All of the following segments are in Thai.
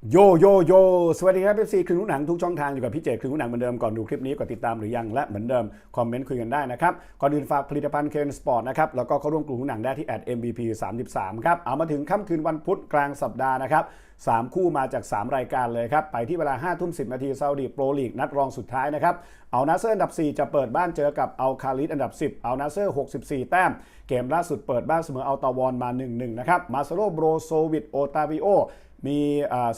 โยโยโยสวัสดีครับเอฟซีครึ่งหนังทุกช่องทางอยู่กับพี่เจครึ่งหนังเหมือนเดิมก่อนดูคลิปนี้กดติดตามหรือยังและเหมือนเดิมคอมเมนต์คุยกันได้นะครับ ก่อนอื่นฝากผลิตภัณฑ์เคนสปอร์ตนะครับแล้วก็เข้าร่วมกลุ่มหนังได้ที่แอด MVP 33 ครับ เอามาถึงค่ำคืนวันพุธกลางสัปดาห์นะครับสามคู่มาจาก 3 รายการเลยครับ ไปที่เวลา5ทุ่ม10 นาทีซาอุดีโปรลีกนัดรองสุดท้ายนะครับ เอานาเซอร์อันดับ 4 จะเปิดบ้านเจอกับเอาคาลิสอันดับ 10 เอานาเซอร์ 64 แต้ม เกมล่าสุดเปิดบ้านเสมอเอาตาวอนมา 1-1 นะครับ มาซาโรโบรโซวิตโอตาวิโอ มี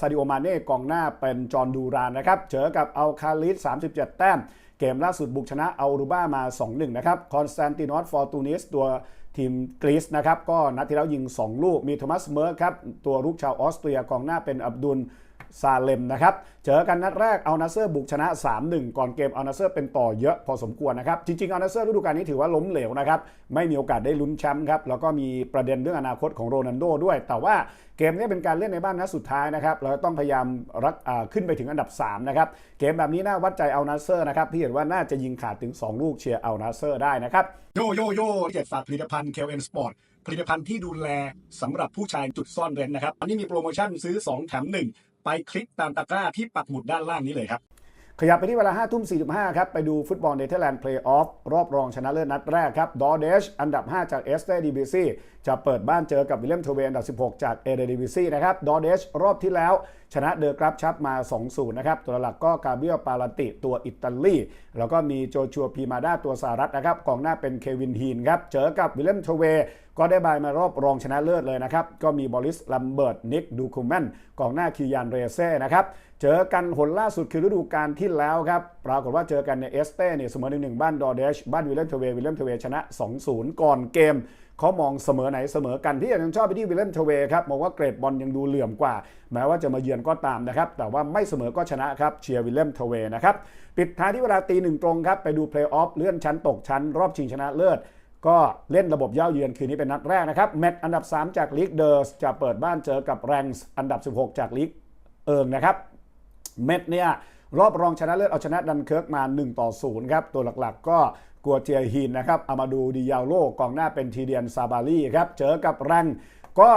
ซาดิโอมาเน่กองหน้าเป็นจอร์ดูรานนะครับเจอกับอัลคาลิส37 แต้ม เกมล่าสุดบุกชนะเอารูบ้ามา 2-1 นะครับคอนสแตนตินอสฟอร์ตูนิสตัวทีมกรีซนะครับก็นัดที่แล้วยิง 2 ลูกมีโทมัสเมอร์ครับตัวลูกชาวออสเตรียกองหน้าเป็นอับดุล ซาเลมนะครับ เจอกันนัดแรกเอานาเซอร์บุกชนะ 3-1 ก่อนเกมเอานาเซอร์เป็นต่อเยอะพอสมควรนะครับ จริงๆเอานาเซอร์ฤดูกาลนี้ถือว่าล้มเหลวนะครับ ไม่มีโอกาสได้ลุ้นแชมป์ครับ แล้วก็มีประเด็นเรื่องอนาคตของโรนัลโดด้วย แต่ว่าเกมนี้เป็นการเล่นในบ้านนัดสุดท้ายนะครับ เราต้องพยายามรักขึ้นไปถึงอันดับ 3 นะครับ เกมแบบนี้น่าวัดใจเอานาเซอร์นะครับ พี่เห็นว่าน่าจะยิงขาดถึง 2 ลูกเชียร์เอานาเซอร์ได้นะครับ โยโยโย่เจ็ดฝากผลิตภัณฑ์ KLN Sport ผลิตภัณฑ์ที่ดูแลสำหรับผู้ชายจุดซ่อนเร้นนะครับ อันนี้มีโปรโมชั่นซื้อ 2 แถม 1 ไปคลิกตามตะกร้าที่ปักหมุดด้านล่างนี้เลยครับ ขยับไปที่เวลา5ทุ่ม45ครับ ไปดูฟุตบอลเนเธอร์แลนด์เพลย์ออฟรอบรองชนะเลิศนัดแรกครับดอเดชอันดับ 5 จากเอสเตดีบีซีจะเปิดบ้านเจอกับวิลเลมโทเวอันดับ 16 จากเอเดดีบีซีนะครับดอเดชรอบที่แล้วชนะเดอะกรับชับมา 2-0 นะครับ ตัวหลักก็กาเบียลปาลติตัวอิตาลี แล้วก็มีโจชัวพีมาดาตัวสหรัฐนะครับ กองหน้าเป็นเควินฮีนครับ เจอกับวิลเลมโทเว ก็ได้บายมารอบรองชนะเลิศเลยนะครับ ก็มีบอริสลัมเบิร์ตนิกดูคูแมนกองหน้าคิยานเรเซ่นะครับเจอกันหนล่าสุดคือฤดูกาลที่แล้วครับปรากฏว่าเจอกันในเอสเต้เนี่ยเสมอหนึ่งหนึ่งบ้านดอเดชบ้านวิลเลมเทเววิลเลมเทเวชนะ 2-0 ก่อนเกมเขามองเสมอไหนเสมอกันที่ยังชอบไปที่วิลเลมเทเวครับมองว่าเกรดบอลยังดูเหลื่อมกว่า แม้ว่าจะมาเยือนก็ตามนะครับ แต่ว่าไม่เสมอก็ชนะครับเชียร์วิลเลมเทเวนะครับ ปิดท้ายที่เวลาตีหนึ่งตรงครับ ไปดูเพลย์ออฟเลื่อนชั้นตกชั้น รอบชิงชนะเลิศ ก็เล่นระบบเย่าเยือนคืนนี้เป็นนัดแรกนะครับ แมตช์อันดับ 3 จากลีกเดอร์สจะเปิดบ้านเจอกับแรงส์อันดับ 16 จากลีกเอิงนะครับ เม็ดเนี่ยรอบรองชนะเลิศเอาชนะดันเคิร์กมา 1 ต่อ 0 ครับ ตัวหลักๆก็กัวเจียฮินนะครับอามาดูดิยาโลกองหน้าเป็นทีเดียนซาบารีครับ เจอกับแรงก็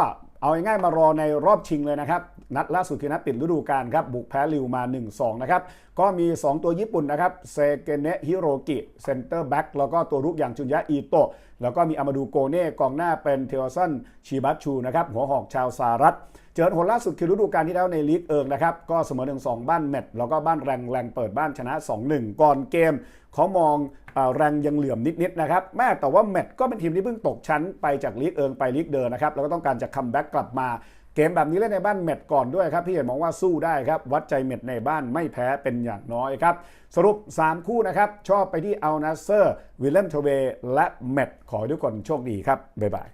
เอาง่ายๆมารอในรอบชิงเลยนะครับ นัดล่าสุดคือนัดปิดฤดูกาลครับบุกแพ้ลิวมา 1-2 นะครับ ก็มี 2 ตัวญี่ปุ่นนะครับเซเกเนะฮิโรกิเซนเตอร์แบ็กแล้วก็ตัวรุกอย่างจุนยะอีโตะแล้วก็มีอามาดูโกเน่กองหน้าเป็นเทอร์ซันชิบัตชูนะครับหัวหอกชาวสหรัฐ เจอหนล่าสุดคือฤดูกาลที่แล้วในลีกเอิงนะครับ ก็เสมอหนึ่งสองบ้านแมตช์แล้วก็บ้านแรงแรงเปิดบ้านชนะ 2-1 ก่อนเกมเขามองอแรงยังเหลื่อมนิดๆนะครับแม้แต่ว่าแมตช์ก็เป็นทีมที่เพิ่งตกชั้นไปจากลีกเอิงไปลีกเดินนะครับแล้วก็ต้องการจะคัมแบ็กกลับมาเกมแบบนี้เล่นในบ้านแมตช์ก่อนด้วยครับพี่เห็นมองว่าสู้ได้ครับ วัดใจแมตช์ในบ้านไม่แพ้เป็นอย่างน้อยครับ สรุป 3 คู่นะครับ ชอบไปที่อัลนาเซอร์ วิลเลมโทเวและแมตช์ขอให้ทุกคนโชคดีครับ บ๊ายบาย